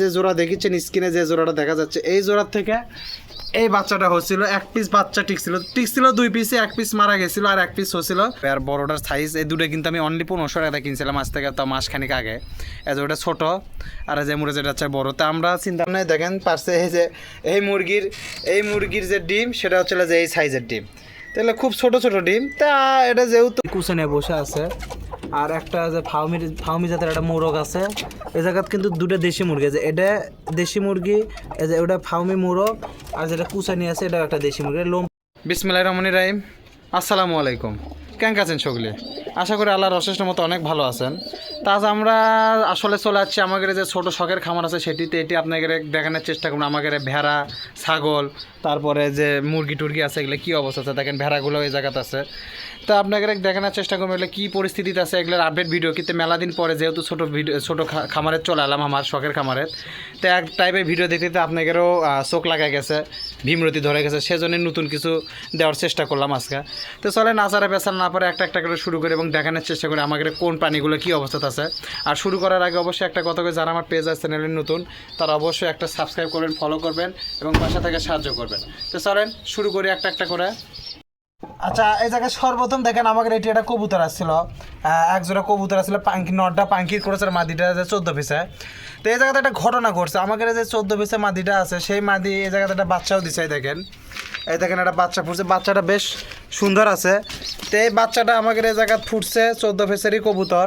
যে জোড়া দেখিচ্ছেন, স্ক্রিনে যে জোড়াটা দেখা যাচ্ছে, এই জোড়ার থেকে এই বাচ্চাটা হচ্ছিল, এক পিস বাচ্চা টিকছিল। টিকছিল দুই পিসে এক পিস মারা গেছিল আর এক পিস হচ্ছিল। আর বড়টার সাইজ এই দুটো কিন্তু আমি অনলি পনেরোশো টাকা কিনছিলাম আজ থেকে তো মাসখানিক আগে। এই ওটা ছোট, আর যে মুড়ে যেটা হচ্ছে বড়। তা আমরা চিন্তা ভাবনায় দেখেন, পারছে এই যে, এই মুরগির এই মুরগির যে ডিম, সেটা হচ্ছে যে এই সাইজের ডিম। তাহলে খুব ছোট ছোট ডিম। তা এটা যেহেতু কুশনে বসে আছে। আর একটা যে ফাউমি ফাউমি জাতের একটা মোরগ আছে। এই জায়গাত কিন্তু দুটো দেশি মুরগি আছে। এটা দেশি মুরগি এই যে ওটা ফাউমি মোরগ, আর যেটা কুচানি আছে এটা একটা দেশি মুরগি। লোম বিসমিল্লাহ রহমানি রাহিম। আসসালামু আলাইকুম। কেমন আছেন সকলে? আশা করি আল্লাহর অশেষ মতো অনেক ভালো আছেন। তা আজ আমরা আসলে চলে যাচ্ছি আমাদের যে ছোট শখের খামার আছে সেটিতে। এটি আপনাদের দেখানোর চেষ্টা করুন আমাদের ভেড়া, ছাগল, তারপরে যে মুরগি টুরগি আছে, এগুলো কী অবস্থা আছে? দেখেন ভেড়াগুলো এই জায়গাতে আছে। তা আপনাদের দেখানোর চেষ্টা করব, এগুলো কী পরিস্থিতিতে আছে, এগুলোর আপডেট ভিডিও কিন্তু মেলা দিন পরে যেহেতু ছোটো ভিডিও ছোটো খা- খামারে চলে এলাম আমার, শখের খামারের তো এক টাইপের ভিডিও দেখতে দেখতে আপনাদেরও চোখ লাগা গেছে, ভীমরতি ধরে গেছে, সেজন্য নতুন কিছু দেওয়ার চেষ্টা করলাম আজকে। তো চলে নাচারা পেছার না পরে একটা একটা করে শুরু করে এবং দেখানোর চেষ্টা করে আমাদের কোন প্রাণীগুলো কী অবস্থাতে আছে। আর শুরু করার আগে অবশ্যই একটা কথা করে যারা আমার পেজ আর চ্যানেলের নতুন, তারা অবশ্যই একটা সাবস্ক্রাইব করবেন ফলো করবেন এবং পাশে থেকে সাহায্য করবেন। তো চলেন, শুরু করি একটা একটা করে। আচ্ছা এই জায়গায় সর্বপ্রথম দেখেন আমাদের এটি একটা কবুতর আসছিল। আহ, এক জোড়া কবুতর আসছিল পাঙ্কি নটটা পাঙ্কির করেছে মাদিটা যে চোদ্দ পিসে। তো এই জায়গাতে একটা ঘটনা ঘটছে। আমাদের যে চোদ্দ পিসে মাদিটা আছে সেই মাদি এই জায়গাতে একটা বাচ্চাও দিছে দেখেন। এই দেখেন একটা বাচ্চা ফুটছে বাচ্চাটা বেশ সুন্দর আছে। তো এই বাচ্চাটা আমাদের এই জায়গায় ফুটছে চোদ্দ পিসেরই কবুতর।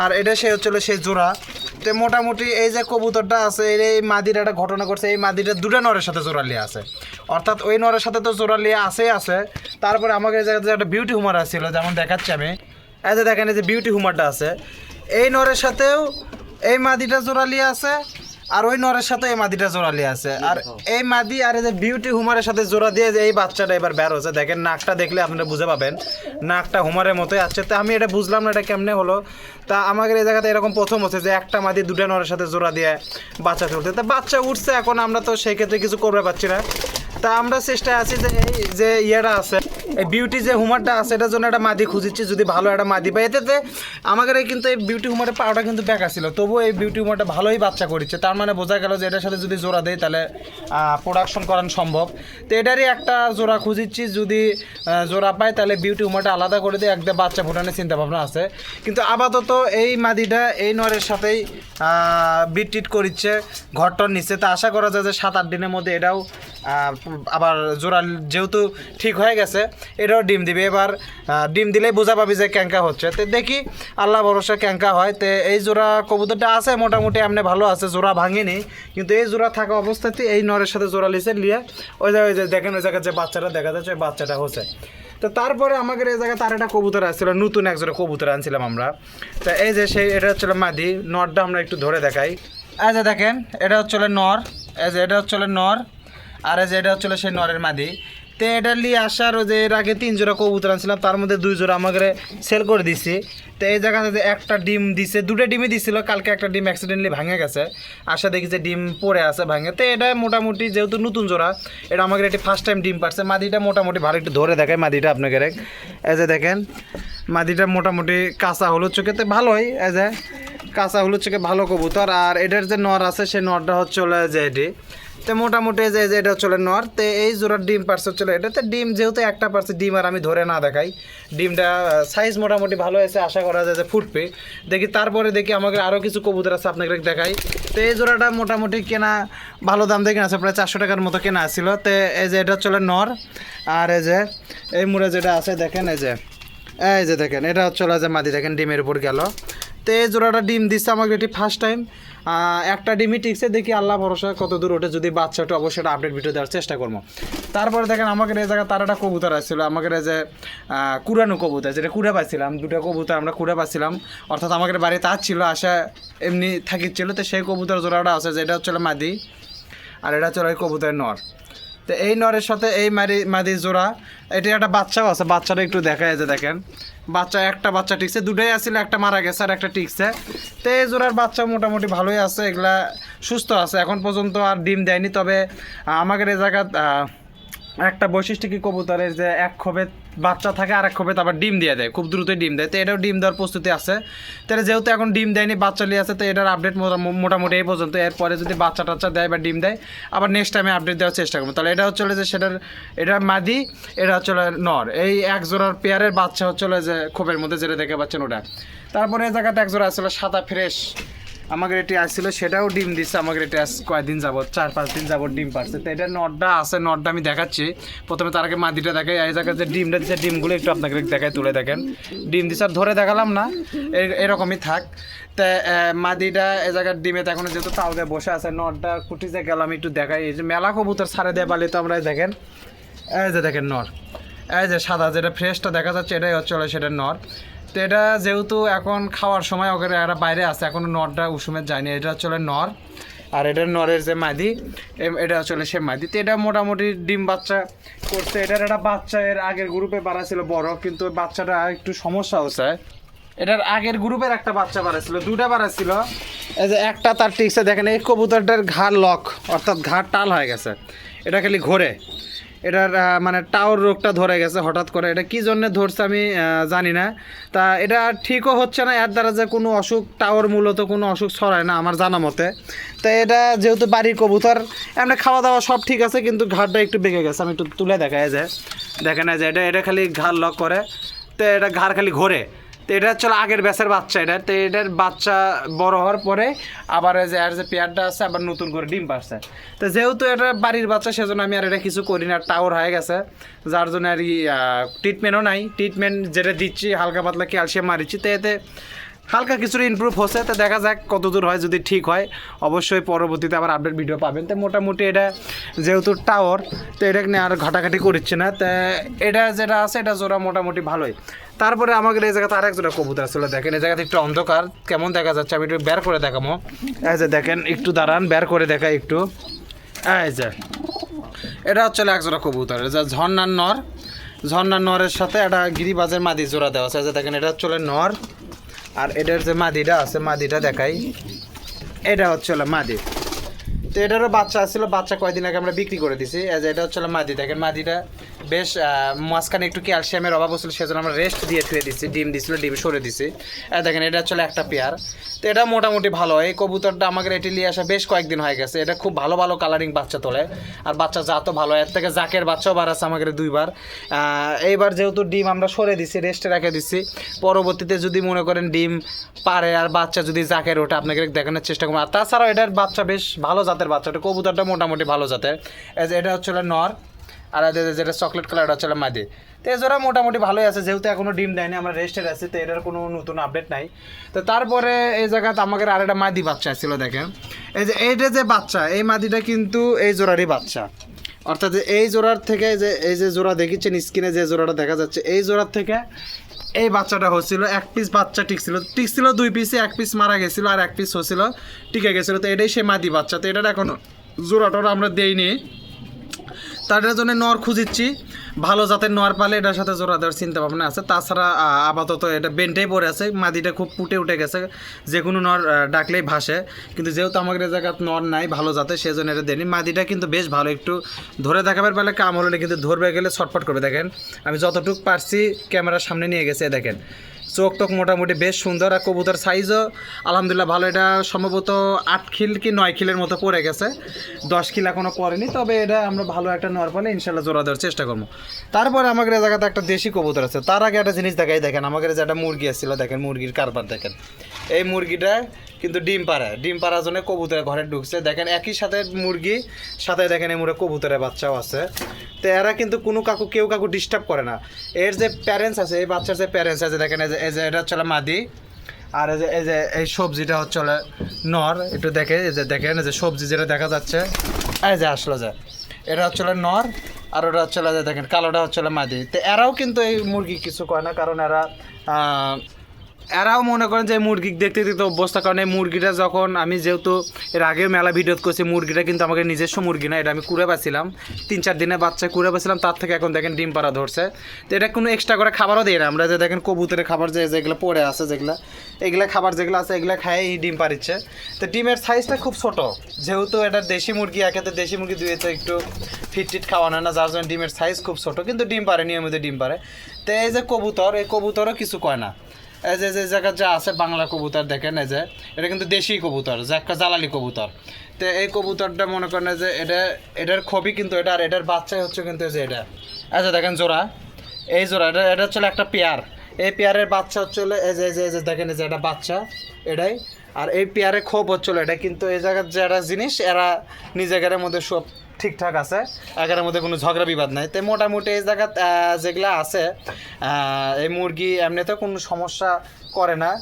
আর এটা সে হচ্ছিল সেই জোড়া। তো মোটামুটি এই যে কবুতরটা আছে এই মাদির একটা ঘটনা করছে এই মাদিটা দুটো নরের সাথে জোড়ালিয়া আছে। অর্থাৎ ওই নরের সাথে তো জোড়ালিয়া আছে আছে। তারপরে আমাকে এই জায়গাতে একটা বিউটি হুমার আসছিল যেমন দেখাচ্ছি আমি। এই যে দেখেন এই যে বিউটি হুমারটা আছে। এই নরের সাথেও এই মাদিটা জোড়া জোড়ালিয়া আছে আর ওই নরের সাথে এই মাদিটা জোড়ালি আছে। আর এই মাদি আর এই যে বিউটি হুমারের সাথে জোড়া দিয়ে যে এই বাচ্চাটা এবার বের হচ্ছে দেখেন নাকটা দেখলে আপনারা বুঝে পাবেন। নাকটা হুমারের মতোই আছে। তো আমি এটা বুঝলাম না এটা কেমনে হলো? তা আমাদের এই জায়গাতে এরকম প্রথম হচ্ছে যে একটা মাদি দুটা নরের সাথে জোড়া দিয়ে বাচ্চা তুলছে তা বাচ্চা উঠছে এখন আমরা তো সেই ক্ষেত্রে কিছু করতে পারছি না। তা আমরা চেষ্টায় আছি যে এই যে ইয়েটা আছে, এই বিউটি যে হুমারটা আছে, এটার জন্য একটা মাদি খুঁজিচ্ছি, যদি ভালো একটা মাদি পাই। এতে আমাদের কিন্তু এই বিউটি হুমারের পাওয়াটা কিন্তু বেকা ছিল তবুও এই বিউটি হুমারটা ভালোই বাচ্চা করেছে। তার মানে বোঝা গেল যে এটার সাথে যদি জোড়া দেয় তাহলে প্রোডাকশন করানো সম্ভব। তো এটারই একটা জোড়া খুঁজিচ্ছি, যদি জোড়া পাই, তাহলে বিউটি হুমারটা আলাদা করে দিয়ে একটা বাচ্চা ফোটানোর চিন্তা ভাবনা আছে। কিন্তু আপাতত এই মাদিটা এই নরের সাথেই বিট টিট করিচ্ছে, ঘরটর নিচ্ছে তা আশা করা যায় যে সাত, আট দিনের মধ্যে এটাও আবার জোড়া যেহেতু ঠিক হয়ে গেছে, এটাও ডিম দিবে। এবার ডিম দিলেই বোঝা পাবি যে ক্যাঙ্কা হচ্ছে। তো দেখি, আল্লাহ ভরসা ক্যাঙ্কা হয়। তো এই জোড়া কবুতরটা আছে, মোটামুটি এমনি ভালো আছে, জোড়া ভাঙেনি। কিন্তু এই জোড়া থাকা অবস্থাতে এই নরের সাথে জোড়া লিসে নিয়ে ওই জায়গায় যে দেখেন, ওই জায়গায় যে বাচ্চাটা দেখা যাচ্ছে, ওই বাচ্চাটা হচ্ছে। তো তারপরে আমাদের এই জায়গায় তার একটা কবুতর আসছিল, নতুন এক জোড়া কবুতর আনছিলাম আমরা। তো এই যে সেই, এটা হচ্ছিল মাদি। নরটা আমরা একটু ধরে দেখাই। যে দেখেন, এটা হচ্ছিল নর। এই যে, এটা হচ্ছিল নর। আর এই যে এটা হচ্ছিল সেই নরের মাদি। তো এটা নিয়ে আসার যে এর আগে তিন জোড়া কবুতর আনছিলাম, তার মধ্যে দুই জোড়া আমাকে সেল করে দিছি। তো এই জায়গাতে যে একটা ডিম দিছে, দুটো ডিমই দিছিল, কালকে একটা ডিম অ্যাক্সিডেন্টলি ভাঙে গেছে। আশা দেখি যে ডিম পড়ে আছে, ভাঙে। তো এটা মোটামুটি যেহেতু নতুন জোড়া, এটা আমাকে এটি ফার্স্ট টাইম ডিম পারছে মাদিটা মোটামুটি ভালো, একটু ধরে দেখায় মাদিটা আপনাকে। এই যে দেখেন, মাদিটা মোটামুটি কাঁচা হলুদ চোখেতে ভালোই, এই যে কাঁচা হলুদ চোখে ভালো কবুতর। আর এটার যে নর আছে সেই নরটা হচ্ছে যে এটি। তো মোটামুটি যে এটা চলে নর তো এই জোড়ার ডিম পারছে চলে এটা তো ডিম যেহেতু একটা পারছে ডিম আর আমি ধরে না দেখাই, ডিমটা সাইজ মোটামুটি ভালো হয়েছে, আশা করা যায় যে ফুটবে। দেখি তারপরে দেখি আমাকে আরও কিছু কবুতর আছে আপনাকে দেখাই। তো এই জোড়াটা মোটামুটি কেনা ভালো দাম দিয়ে কেনা আছে, প্রায় চারশো টাকার মতো কেনা ছিল তো এই যে এটা চলে নর আর এই যে, এই মুড়ে যেটা আছে, দেখেন এই যে। এই যে দেখেন, এটা হচ্ছে যে মাদি, দেখেন ডিমের উপর গেল। তো এই জোড়াটা ডিম দিচ্ছে আমাকে এটি ফার্স্ট টাইম একটা ডিমই টিকছে, দেখি আল্লাহ ভরসা কত দূর ওঠে, যদি বাচ্চা ওঠে অবশ্যই একটা আপডেট ভিডিও দেওয়ার চেষ্টা করব। তারপরে দেখেন আমাকে এই জায়গায় তার একটা কবুতর আসছিল, আমাকে যে কুড়ানো কবুতর, যেটা কুড়ে পাচ্ছিলাম দুটো কবুতর আমরা কুড়ে পাচ্ছিলাম অর্থাৎ আমাদের বাড়িতে আসছিল, আসা এমনি থাকিচ্ছিল, তো সেই কবুতর জোড়াটা আছে, যেটা হচ্ছে হলো মাদি, আর এটা হচ্ছে কবুতরের নর। তো এই নরের সাথে এই মারি, মাদি জোড়া, এটা একটা বাচ্চাও আছে, বাচ্চাটা একটু দেখা যাচ্ছে দেখেন। বাচ্চা, একটা বাচ্চা টিকছে, দুটাই আসছিল একটা মারা গেছে আর একটা টিকছে। তো এই জোড়ার বাচ্চা মোটামুটি ভালোই আছে, এগুলা সুস্থ আছে, এখন পর্যন্ত আর ডিম দেয়নি, তবে আমাদের এই জায়গা একটা বৈশিষ্ট্য কি কবুতরের যে এক খোপে বাচ্চা থাকে আর এক খোপে আবার ডিম দিয়ে দেয়, খুব দ্রুতই ডিম দেয়। তো এটাও ডিম দেওয়ার প্রস্তুতি আছে। তাহলে যেহেতু এখন ডিম দেয়নি, বাচ্চা নিয়ে আছে, তো এটার আপডেট মোটামুটি এই পর্যন্ত। এরপরে যদি বাচ্চা টাচ্চা দেয় বা ডিম দেয়, আবার নেক্সট টাইমে আপডেট দেওয়ার চেষ্টা করব। তাহলে এটা হচ্ছে যে সেটার, এটা মাদি, এটা হচ্ছে নর। এই এক জোড়ার পেয়ারের বাচ্চা হচ্ছে যে খোপের মধ্যে যেটা দেখে পাচ্ছেন ওটা। তারপরে এই জায়গাতে এক জোড়া আসলে সাদা ফ্রেশ। আমাদের এটি আসছিল সেটাও ডিম দিচ্ছে আমাকে এটি আজ কয়েকদিন যাবত চার পাঁচ দিন যাবত ডিম পারছে তো এটা নটটা আছে নটটা আমি দেখাচ্ছি। প্রথমে তার আগে মাদিটা দেখাই, এই জায়গায় যে ডিমটা দিচ্ছে ডিমগুলো একটু আপনাকে দেখাই, তুলে দেখেন। ডিম দিচ্ছে আর ধরে দেখালাম না এরকমই থাক। তা মাদিটা এ জায়গার ডিমে তো এখনও যেহেতু তাও দিয়ে বসে আছে নটটা কুটিতে গেলাম একটু দেখাই। এই যে মেলা কবুতর ছাড়ে দেয় পালি তো আমরা দেখেন। এই যে দেখেন নর। এই যে সাদা, যেটা ফ্রেশটা দেখা যাচ্ছে, এটাই হচ্ছে সেটা নর। তো এটা যেহেতু এখন খাওয়ার সময় ওকে এরা বাইরে আছে, এখন নরটা উষুমের যায়নি, এটা হলো নর। আর এটা নরের যে মাদি এটা হলো সে মাদি তো এটা মোটামুটি ডিম বাচ্চা করছে। এটার একটা বাচ্চা, এর আগের গ্রুপে বাড়া ছিল বড়, কিন্তু বাচ্চাটা একটু সমস্যা হচ্ছে। এটার আগের গ্রুপের একটা বাচ্চা বাড়া বাড়াছিল দুটা বাড়াছিল এই যে একটা তার টিকসে দেখেন এই কবুতরটার ঘাড় লক অর্থাৎ ঘাড় টাল হয়ে গেছে। এটা খালি ঘোরে। এটার মানে টাওয়ার রোগটা ধরে গেছে হঠাৎ করে। এটা কি জন্য ধরছে আমি জানি না। তা এটা ঠিকও হচ্ছে না, এর দ্বারা যে কোনো অসুখ টাওয়ার মূলত কোনো অসুখ ছড়ায় না আমার জানা মতে। তা এটা যেহেতু বাড়ির কবুতর, এমনি খাওয়া দাওয়া সব ঠিক আছে, কিন্তু ঘাড়টা একটু বেঁকে গেছে। আমি একটু তুলে দেখা যায় দেখেন এই যে এটা এটা খালি ঘাড় লক করে। তো এটা ঘাড় খালি ঘোরে। তো এটা হচ্ছে আগের ব্যাসের বাচ্চা এটা। তো এটার বাচ্চা বড় হওয়ার পরে আবার যে আর যে পেয়ারটা আছে, আবার নতুন করে ডিম পারছে তো যেহেতু এটা বাড়ির বাচ্চা, সেজন্য আমি আর এটা কিছু করি না টাওয়ার হয়ে গেছে। যার জন্য আর ট্রিটমেন্টও নাই। ট্রিটমেন্ট যেটা দিচ্ছি, হালকা পাতলা ক্যালসিয়াম মারিচ্ছি। তো এতে হালকা কিছু ইমপ্রুভ হচ্ছে। তো দেখা যাক কতদূর হয়, যদি ঠিক হয়, অবশ্যই পরবর্তীতে আবার আপডেট ভিডিও পাবেন। তো মোটামুটি এটা যেহেতু টাওয়ার, তো এটা নিয়ে আর ঘাটাঘাটি করছে না। তা এটা যেটা আছে, এটা জোড়া মোটামুটি ভালোই। তারপরে আমাদের এই জায়গাতে আরেক জোড়া কবুতর আসলে দেখেন, এই জায়গাতে একটু অন্ধকার, কেমন দেখা যাচ্ছে? আমি একটু বের করে দেখামো। এই যে দেখেন, একটু দাঁড়ান, বের করে দেখাই একটু। এই যে, এটা হচ্ছে এক জোড়া কবুতর যা ঝর্ণার নর। ঝর্ণার নরের সাথে একটা গিরিবাজের মাদি জোড়া দেওয়া আছে। দেখেন, এটা হচ্ছে নর, আর এটার যে মাদিটা আছে, মাদিটা দেখাই। এটা হচ্ছে মাদি। তো এটারও বাচ্চা আসছিল বাচ্চা কয়দিন আগে আমরা বিক্রি করে দিছি। এটা হচ্ছে মাদি, দেখেন মাদিটা। বেশ মাঝখানে একটু ক্যালসিয়ামের অভাব হচ্ছিল, সেজন্য আমরা রেস্ট দিয়ে থুয়ে দিচ্ছি, ডিম দিছিল, ডিম সরে দিছি। দেখেন, এটা হচ্ছে একটা পেয়ার। তো এটা মোটামুটি ভালো এই কবুতরটা আমাকে এটি নিয়ে আসা বেশ কয়েকদিন হয়ে গেছে। এটা খুব ভালো ভালো কালারিং বাচ্চা তোলে। আর বাচ্চা যা জাতও ভালো এর থেকে জাকের বাচ্চাও বাড়াচ্ছে আমাকে দুইবার। এইবার যেহেতু ডিম আমরা সরে দিছি রেস্টে রেখে দিচ্ছি পরবর্তীতে যদি মনে করেন ডিম পারে আর বাচ্চা যদি জাকের ওটা আপনাকে দেখানোর চেষ্টা করব। আর তাছাড়াও এটার বাচ্চা বেশ ভালো জাতের বাচ্চা। এটা কবুতরটা মোটামুটি ভালো জাতের। এটা হচ্ছে নর। আর যেটা চকলেট কালারটা হচ্ছে মাদি। তো এজোড়া মোটামুটি ভালোই আছে, যেহেতু এখনও ডিম দেয়নি, আমরা রেস্টের আছি, তো এটার কোনো নতুন আপডেট নাই। তো তারপরে এই জায়গাতে আমাদের আর একটা মাদি বাচ্চা ছিল, দেখেন। এই যে এইটা যে বাচ্চা, এই মাদিটা কিন্তু এই জোড়ারই বাচ্চা। অর্থাৎ এই জোড়ার থেকে যে এই যে জোড়া দেখিচ্ছেন, স্ক্রিনে যে জোড়াটা দেখা যাচ্ছে, এই জোড়ার থেকে এই বাচ্চাটা হচ্ছিল, এক পিস বাচ্চা টিকছিল। টিকছিল দুই পিসে এক পিস মারা গেছিল আর এক পিস হচ্ছিল, টিকে গেছিল। তো এটাই সে মাদি বাচ্চা। তো এটার এখনও জোড়াটা আমরা দেইনি। তাদের জন্য নর খুঁজিচ্ছি। ভালো জাতের নর পালে এটার সাথে জোড়া দেওয়ার চিন্তা ভাবনা আছে। তাছাড়া আপাতত এটা বেন্টেই পড়ে আছে। মাদিটা খুব ফুটে উঠে গেছে। যে কোনো নর ডাকলেই ভাসে। কিন্তু যেহেতু আমাদের জায়গায় নর নাই, ভালো জাতের সেজন্য এটা দেনি মাদিটা কিন্তু বেশ ভালো। একটু ধরে দেখাবার পারলে কাম হলে কিন্তু ধরবে গেলে ছটফট করবে। দেখেন, আমি যতটুকু পারছি, ক্যামেরার সামনে নিয়ে গেছে, দেখেন। চোখ টোক মোটামুটি বেশ সুন্দর আর কবুতর সাইজও আলহামদুলিল্লাহ ভালো। এটা সম্ভবত আট খিল কি নয় খিলের মতো পড়ে গেছে। দশ খিল এখনও পড়েনি, তবে এটা আমরা ভালো একটা নেওয়ার ফলে ইনশাল্লাহ জোড়া দেওয়ার চেষ্টা করব। তারপরে আমাদের জায়গাতে একটা দেশি কবুতর আছে। তার আগে একটা জিনিস দেখাই, দেখেন আমাদের যে একটা মুরগি আসছিল, দেখেন, মুরগির কারবার দেখেন। এই মুরগিটা কিন্তু ডিম পাড়ায় ডিম পাড়ার জন্য কবুতরের ঘরে ঢুকছে। দেখেন একই সাথে মুরগি, সাথে দেখেন এই মুরে কবুতরের বাচ্চাও আছে। তো এরা কিন্তু কোনো কাকু, কেউ কাকু ডিস্টার্ব করে না। এর যে প্যারেন্টস আছে, এই বাচ্চার যে প্যারেন্টস আছে, দেখেন এই যে এটা হচ্ছে মাদি, আর এই যে এই যে এই সবজিটা হচ্ছে নর, একটু দেখে, এই যে দেখেন এই যে সবজি যেটা দেখা যাচ্ছে। এই যে আসলো যে, এটা হচ্ছে নর, আর ওটা হচ্ছে দেখেন কালোটা হচ্ছে মাদি। তো এরাও কিন্তু এই মুরগি কিছু করে না, কারণ এরা এরাও মনে করেন যে মুরগি দেখতে দেখতে অভ্যস্ত, কারণ এই মুরগিটা যখন আমি যেহেতু এর আগে মেলা ভিডিও করছি, মুরগিটা কিন্তু আমাকে নিজস্ব মুরগি না, এটা আমি কুড়ে পাচ্ছিলাম তিন চার দিনে বাচ্চা কুড়ে পাচ্ছিলাম তার থেকে এখন দেখেন ডিম পাড়া ধরছে। তো এটা কোনো এক্সট্রা করে খাবারও দিই না আমরা, যে দেখেন কবুতরের খাবার যে যেগুলো পড়ে আছে, যেগুলো এগুলো খাবার যেগুলো আছে, এগুলো খায় ডিম পাড়িচ্ছে। তো ডিমের সাইজটা খুব ছোট, যেহেতু এটা দেশি মুরগি, একে তো দেশি মুরগি দুয়ে তো একটু ফিট টিট খাওয়ানো না, যার জন্য ডিমের সাইজ খুব ছোট, কিন্তু ডিম পারে নিয়মিত ডিম পারে তো এই যে কবুতর, এই কবুতরও কিছু কয় না। যে যে জায়গা যা আছে বাংলা কবুতর দেখেন, এই যে, এটা কিন্তু দেশি কবুতর, যে একটা জ্বালালি কবুতর। তো এই কবুতরটা মনে করেন যে এটা, এটার ছবি কিন্তু এটা, আর এটার বাচ্চাই হচ্ছে কিন্তু এই যে এটা। আচ্ছা দেখেন জোড়া, এই জোড়া, এটা এটা হচ্ছে একটা পেয়ার। এই পেয়ারের বাচ্চা হচ্ছে এই যে এই যে এই যে দেখেন, এই যে এটা বাচ্চা, এটাই। আর এই পেয়ারে খোপ হচ্ছিল এটা কিন্তু এই জায়গার যে একটা জিনিস, এরা নিজেদের মধ্যে সব ঠিকঠাক আছে। এগারের মধ্যে কোনো ঝগড়া বিবাদ নাই। তো মোটামুটি এই জায়গা যেগুলা আছে এই মুরগি এমনিতে কোনো সমস্যা করে না।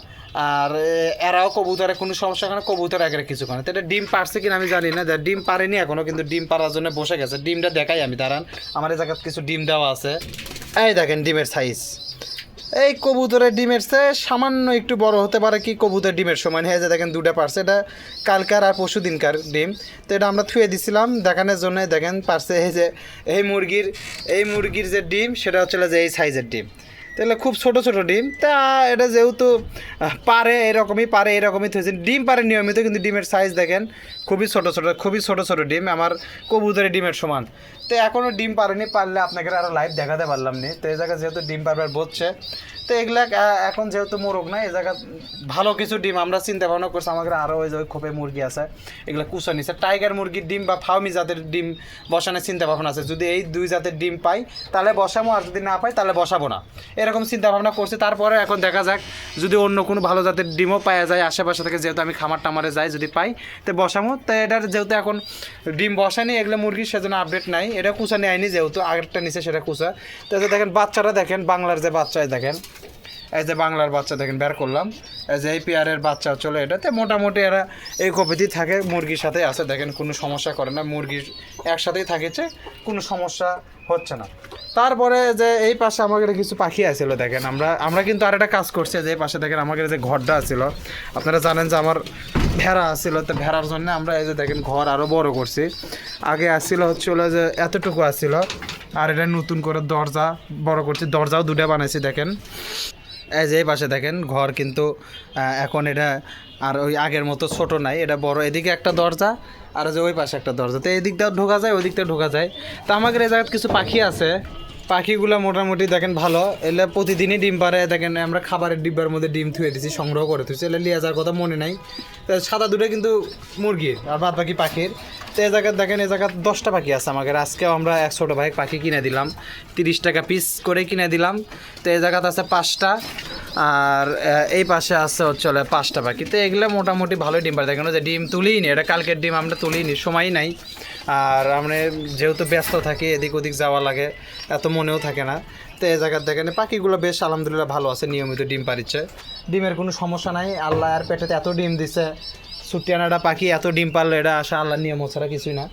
আর এরাও কবুতরে কোনো সমস্যা করে না, কবুতর একের কিছু করে তো এটা ডিম পারছে কিনা আমি জানি না। ডিম পারেনি এখনও কিন্তু ডিম পারার জন্য বসে গেছে। ডিমটা দেখাই আমি দাঁড়ান। আমার এই জায়গায় কিছু ডিম দেওয়া আছে। এই দেখেন ডিমের সাইজ এই কবুতরের ডিমের চেয়ে সামান্য একটু বড় হতে পারে কি কবুতর ডিমের সমান। হয়ে যে দেখেন দুটা পারছে এটা কালকার আর পরশু দিনকার ডিম। তো এটা আমরা থুয়ে দিছিলাম, দেখানোর জন্য দেখেন পারছে এই যে, এই মুরগির এই মুরগির যে ডিম, সেটা হচ্ছে যে এই সাইজের ডিম। তাহলে খুব ছোট ছোট ডিম। তা এটা যেহেতু পারে, এরকমই পারে, এরকমই থুয়েছে ডিম পারে নিয়মিত, কিন্তু ডিমের সাইজ দেখেন খুবই ছোট ছোট, খুবই ছোট ছোট ডিম, আমার কবুতরের ডিমের সমান। তো এখনও ডিম পারেনি পারলে আপনাকে আরও লাইভ দেখাতে পারলাম নি। তো এই জায়গায় যেহেতু ডিম পারবার বলছে তো এগুলা এখন যেহেতু মোরগ না এই জায়গা ভালো কিছু ডিম আমরা চিন্তা ভাবনা করছি, আমাদের আরও ওই যে খোপে মুরগি আছে, এগুলো কুচা নিছে। টাইগার মুরগির ডিম বা ফাউমি জাতের ডিম বসানোর চিন্তা ভাবনা আছে। যদি এই দুই জাতের ডিম পাই, তাহলে বসাবো আর যদি না পাই, তাহলে বসাবো না। এরকম চিন্তা ভাবনা করছি, তারপরে এখন দেখা যাক, যদি অন্য কোনো ভালো জাতের ডিমও পাওয়া যায়, আশেপাশে থেকে যেহেতু আমি খামার টামারে যাই, যদি পাই, তো বসাবো তো এটার যেহেতু এখন ডিম বসায়নি, এগুলো মুরগির সেজন্য আপডেট নাই। এটা কুচা নেয়নি যেহেতু আগেরটা নিচে সেটা কুচা। তো দেখেন বাচ্চারা দেখেন, বাংলার যে বাচ্চায় দেখেন। এই যে বাংলার বাচ্চা দেখেন, বের করলাম। এই যে এই পেয়ারের বাচ্চা চলে এটাতে। মোটামুটি এরা এই কপিতেই থাকে, মুরগির সাথে আছে। দেখেন, কোনো সমস্যা করে না। মুরগির একসাথেই থাকেছে, কোনো সমস্যা হচ্ছে না। তারপরে যে এই পাশে আমাদের কিছু পাখি আছিল দেখেন। আমরা আমরা কিন্তু আর একটা কাজ করছি, যে এই পাশে দেখেন আমাদের যে ঘরটা আছিল আপনারা জানেন যে আমার ভেড়া আছিল তো ভেড়ার জন্য আমরা এই যে দেখেন ঘর আরও বড় করছি। আগে আসছিল হচ্ছে হলো যে এতটুকু আসছিল আর এটা নতুন করে দরজা বড় করছি। দরজাও দুটা বানাইছি, দেখেন। যে এই পাশে দেখেন, ঘর কিন্তু এখন এটা আর ওই আগের মতো ছোট নাই, এটা বড়। এদিকে একটা দরজা আর যে ওই পাশে একটা দরজা। তো এই দিকটাও ঢোকা যায় ওই ঢোকা যায়। তো আমাদের এই জায়গায় কিছু পাখি আছে। পাখিগুলো মোটামুটি দেখেন ভালো। এলে প্রতিদিনই ডিম পারে দেখেন আমরা খাবারের ডিব্বার মধ্যে ডিম থুয়ে দিছি, সংগ্রহ করে থুয়েছি এলে লিয়ে যাওয়ার কথা মনে নাই। সাদা দুটো কিন্তু মুরগির আর বাদ বাকি পাখির। তো এই জায়গায় দেখেন এই জায়গায় দশটা পাখি আছে আমাদের। আজকেও আমরা এক ছোটো ভাই পাখি কিনে দিলাম। তিরিশ টাকা পিস করে কিনে দিলাম। তো এই জায়গাতে আছে পাঁচটা। আর এই পাশে আছে হলো পাঁচটা পাখি। তো এগুলো মোটামুটি ভালোই ডিম পারে দেখেন যে ডিম তুলিই নি এটা কালকের ডিম আমরা তুলিনি, সময়ই নাই। আর আমরা যেহেতু ব্যস্ত থাকি, এদিক ওদিক যাওয়া লাগে, এত মনেও থাকে না। তো এই জায়গার দেখেন, পাখিগুলো বেশ আলহামদুলিল্লাহ ভালো আছে, নিয়মিত ডিম পারিচ্ছে ডিমের কোনো সমস্যা নাই। আল্লাহ আর পেটেতে এত ডিম দিছে সুটিয়ানাটা পাখি, এত ডিম পারল এটা আসা আল্লাহ নিয়ম ছাড়া কিছুই না।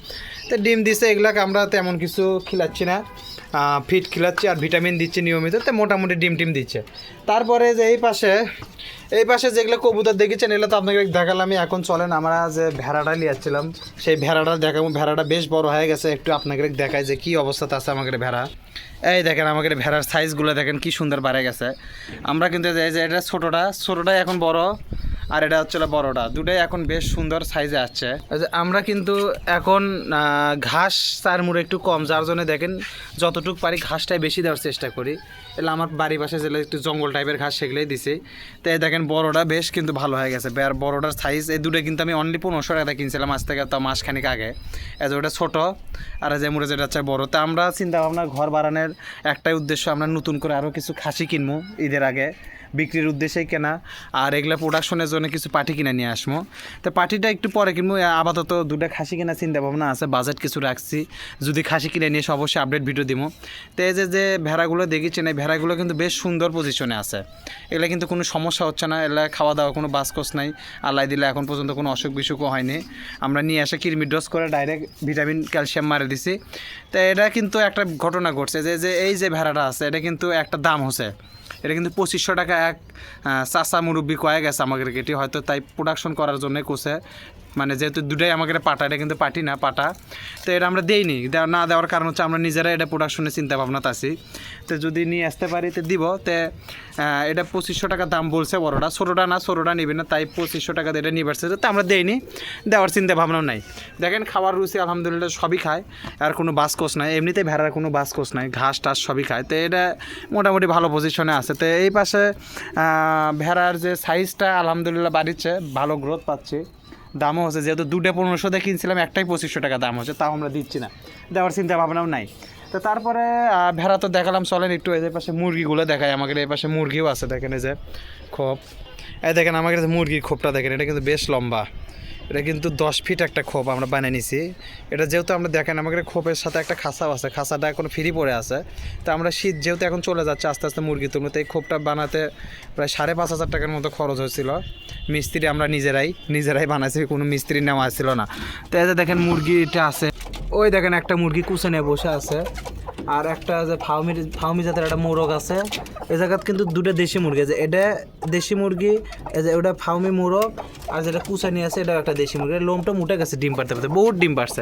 তো ডিম দিছে এগুলাকে আমরা তেমন কিছু খিলাচ্ছি না। ফিট খিলাচ্ছি আর ভিটামিন দিচ্ছি নিয়মিত, তো মোটামুটি ডিম টিম দিচ্ছে। তারপরে যে এই পাশে এই পাশে যেগুলো কবুতর দেখেছেন, এগুলো তো আপনাকে দেখালাম এখন চলেন, আমরা যে ভেড়াটা নিয়েছিলাম সেই ভেড়াটা দেখাবো। ভেড়াটা বেশ বড় হয়ে গেছে, একটু আপনাকে দেখায় যে কী অবস্থাতে আছে আমাদের ভেড়া। এই দেখেন আমাদের ভেড়ার সাইজগুলো দেখেন কি সুন্দর বাড়ে গেছে। আমরা কিন্তু যে এটা ছোটোটা, ছোটোটাই এখন বড়। আর এটা হচ্ছে বড়টা। দুটোই এখন বেশ সুন্দর সাইজে আসছে। আমরা কিন্তু এখন ঘাস চার মুড়ে একটু কম, যার জন্য দেখেন যতটুকু পারি ঘাসটাই বেশি দেওয়ার চেষ্টা করি। এলে আমার বাড়ির পাশে যেগুলো একটু জঙ্গল টাইপের ঘাস সেগুলোই দিছি। তো এই দেখেন বড়টা বেশ কিন্তু ভালো হয়ে গেছে। আর বড়টার সাইজ এই দুটো কিন্তু আমি অনলি পনেরোশো টাকা কিনছিলাম আজ থেকে তো মাসখানিক আগে। যে ওটা ছোটো, আর যে মুড়ে যেটা হচ্ছে বড়। তা আমরা চিন্তা ভাবনা ঘর বাড়ানোর একটাই উদ্দেশ্য, আমরা নতুন করে আরও কিছু খাসি কিনবো ঈদের আগে। বিক্রির উদ্দেশ্যেই কেনা। আর এগুলো প্রোডাকশনের জন্য কিছু পাটি কিনে নিয়ে আসব তো পাটিটা একটু পরে কিনবো। আপাতত দুটো খাসি কেনা চিন্তা ভাবনা আছে বাজেট কিছু রাখছি। যদি খাসি কিনে নিয়ে এসে অবশ্যই আপডেট ভিডিও দিব তো এই যে যে ভেড়াগুলো দেখেছেন, এই ভেড়াগুলো কিন্তু বেশ সুন্দর পজিশনে আছে। এগুলো কিন্তু কোনো সমস্যা হচ্ছে না। এগুলো খাওয়া দাওয়া কোনো বাসকস নাই। আল্লাহ দিলে এখন পর্যন্ত কোনো অসুখ বিসুখও হয়নি। আমরা নিয়ে এসে কিরমি ডোজ করে ডাইরেক্ট ভিটামিন ক্যালসিয়াম মারে দিছি। তো এটা কিন্তু একটা ঘটনা ঘটছে যে যে এই যে ভেড়াটা আছে, এটা কিন্তু একটা দাম হচ্ছে। এটা কিন্তু পঁচিশশো টাকা এক চাষা মুরব্বী কয়ে গেছে আমাকে এটি হয়তো তাই প্রোডাকশন করার জন্য কোসে মানে যেহেতু দুটাই আমাকে পাটা, এটা কিন্তু পাটি না, পাটা। তো এটা আমরা দেইনি। না দেওয়ার কারণ হচ্ছে আমরা নিজেরা এটা প্রোডাকশনের চিন্তা ভাবনাতে আছি। তো যদি নিয়ে আসতে পারি, তো দিব। তো এটা পঁচিশশো টাকা দাম বলছে বড়োটা ছোটোটা না ছোটোটা নিবে না, তাই পঁচিশশো টাকা এটা আসছে তো আমরা দেইনি। দেওয়ার চিন্তা ভাবনাও নাই। দেখেন খাবার রুচি, আলহামদুলিল্লাহ সবই খায়। আর কোনো বাসকোষ নাই। এমনিতে ভেড়ার কোনো বাসকোষ নাই। ঘাস টাস সবই খায়। তো এটা মোটামুটি ভালো পজিশনে আছে। তো এই পাশে ভেড়ার যে সাইজটা আলহামদুলিল্লাহ বাড়িচ্ছে। ভালো গ্রোথ পাচ্ছি। দামও হচ্ছে যেহেতু দুটো পনেরোশো দিয়ে কিনছিলাম, একটাই পঁচিশশো টাকা দাম হচ্ছে, তাও আমরা দিচ্ছি না। দেওয়ার চিন্তা ভাবনাও নাই। তো তারপরে ভেড়া তো দেখালাম, চলেন একটু এই পাশে মুরগিগুলো দেখায় আমাদের এই পাশে মুরগিও আছে, দেখেন এই যে খোপ। এই দেখেন আমাকে মুরগির খোপটা দেখেন, এটা কিন্তু বেশ লম্বা। এটা কিন্তু দশ ফিট একটা খোপ আমরা বানিয়ে নিছি। এটা যেহেতু আমরা দেখেন আমাদের খোপের সাথে একটা খাসাও আছে খাঁচাটা এখন ফ্রি পড়ে আছে। তো আমরা শীত যেহেতু এখন চলে যাচ্ছে আস্তে আস্তে মুরগি তুলবো তো এই খোপটা বানাতে প্রায় সাড়ে পাঁচ হাজার টাকার মতো খরচ হয়েছিল। মিস্ত্রি আমরা নিজেরাই নিজেরাই বানাইছি, কোনো মিস্ত্রি নেওয়া ছিল না। তো এই যে দেখেন মুরগিটা আছে। ওই দেখেন একটা মুরগি কুচে নিয়ে বসে আছে। আর একটা যে ফাউমি ফাউমি জাতের একটা মোরগ আছে। এই জায়গাত কিন্তু দুটো দেশি মুরগি আছে। এটা দেশি মুরগি যে ওটা ফাউমি মোরগ, আর যেটা কুচানি আছে এটা একটা দেশি মুরগি। লোমটা মুটে গেছে, ডিম পাড়তে পারতে বহুত ডিম পারছে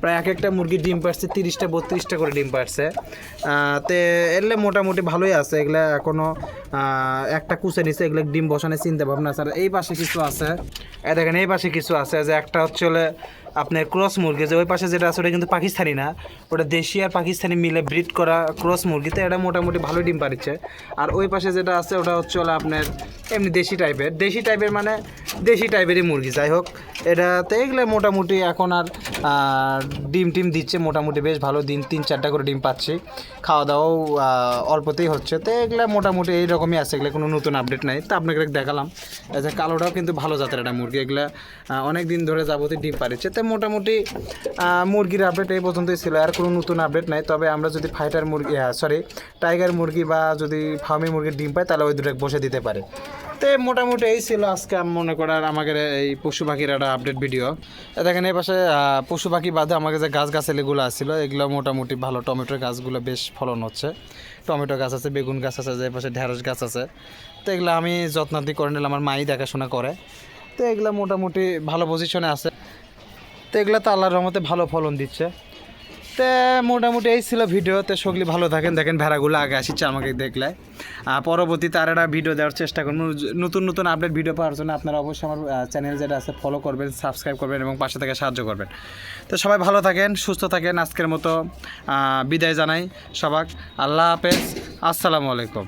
প্রায় এক একটা মুরগি ডিম পারছে তিরিশটা, বত্রিশটা করে ডিম পারছে তে এলে মোটামুটি ভালোই আছে। এগুলা এখনও একটা কুচে নিছে এগুলো ডিম বসানোর চিন্তা ভাবনা আছে। আর এই পাশে কিছু আছে। এই দেখেন, এই পাশে কিছু আছে। যে একটা হচ্ছে আপনার ক্রস মুরগি, যে ওই পাশে যেটা আছে, ওটা কিন্তু পাকিস্তানি না। ওটা দেশি আর পাকিস্তানি মিলে ব্রিড করা ক্রস মুরগি, তো এটা মোটামুটি ভালো ডিম পারিচ্ছে আর ওই পাশে যেটা আছে, ওটা হচ্ছে আপনার এমনি দেশি টাইপের। দেশি টাইপের মানে দেশি টাইপেরই মুরগি, যাই হোক। এটা তো এগুলো মোটামুটি এখন আর ডিম টিম দিচ্ছে, মোটামুটি বেশ ভালো দিন, তিন চারটা করে ডিম পাচ্ছি। খাওয়া দাওয়াও অল্পতেই হচ্ছে। তো এগুলো মোটামুটি এইরকমই আছে, এগুলো কোনো নতুন আপডেট নাই। তো আপনাকে দেখালাম কালোটাও কিন্তু ভালো জাতের একটা মুরগি। এগুলো অনেক দিন ধরে যাবতীয় ডিম পারিচ্ছে তো মোটামুটি মুরগির আপডেট এই পর্যন্তই ছিল। আর কোনো নতুন আপডেট নাই, তবে আমরা যদি ফাইটার মুরগি সরি টাইগার মুরগি বা যদি ফার্মি মুরগির ডিম পাই তাহলে ওই দুটো বসে দিতে পারে। তো মোটামুটি এই ছিল আজকে মনে করার আমাদের এই পশু পাখির একটা আপডেট ভিডিও দেখেন এই পাশে পশু পাখি বাদে আমাকে যে গাছ গাছালিগুলো আসছিল এগুলো মোটামুটি ভালো। টমেটোর গাছগুলো বেশ ফলন হচ্ছে। টমেটো গাছ আছে, বেগুন গাছ আছে, যে পাশে ঢেঁড়স গাছ আছে। তো এগুলো আমি যত্নাদি করে নিলাম, আমার মাই দেখাশোনা করে। তো এগুলো মোটামুটি ভালো পজিশনে আছে। তো এগুলো তো আল্লাহর রহমতে ভালো ফলন দিচ্ছে। তো মোটামুটি এই ছিল ভিডিওতে সকলে ভালো থাকেন। দেখেন ভেড়াগুলো আগে আসিচ্ছে আমাকে দেখলে। পরবর্তীতে আর একটা ভিডিও দেওয়ার চেষ্টা করব। নতুন নতুন আপডেট ভিডিও পাওয়ার জন্য আপনারা অবশ্যই আমার চ্যানেল যেটা আছে ফলো করবেন সাবস্ক্রাইব করবেন এবং পাশে থেকে সাহায্য করবেন। তো সবাই ভালো থাকেন, সুস্থ থাকেন। আজকের মতো বিদায় জানাই সবাক। আল্লাহ হাফেজ। আসসালামু আলাইকুম।